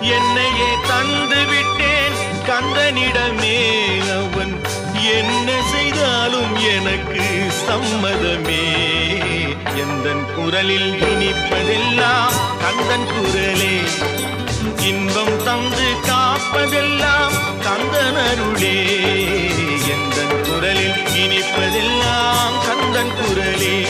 என்னையே தந்து விட்டேன் கந்தனிடமே அவன் என்ன செய்தாலும் எனக்கு சம்மதமே. எந்தன் குரலில் இனிப்பதெல்லாம் கந்தன் குரலே. இன்பம் தந்து காப்பதெல்லாம் கந்தன் அருளே. எந்தன் குரலில் இனிப்பதெல்லாம் கந்தன் குரலே.